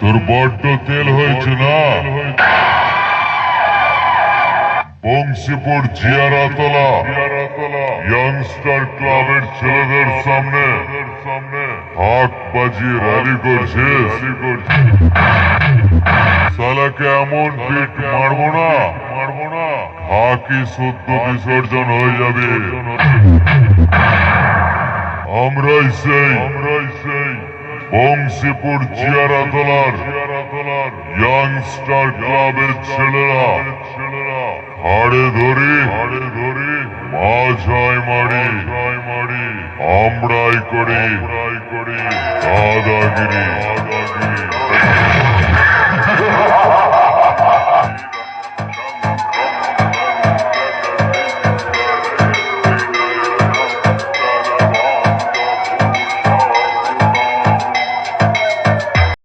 তোর বড্ড তেল হয়েছে না? বংশীপুর জিয়ারাতলা ইয়াংস্টার ক্লাবের ছেলেদের সামনে হাক বাজিয়ে র্যালি করছিস? সালাকে এমন পিট মারবো না মারবো না হাকি সদ্য বিসর্জন হয়ে যাবে। আমরাই সেই আমরাই সেই। বংশীপুর জিয়ারাতলার ইয়াংস্টার ক্লাবের ছেলেরা হাড়ে ধরে হাড়ে ধরে, মাঝায় মারি মারি আমরাই করি আমরাই করি দাদাগিরি দাদাগিরি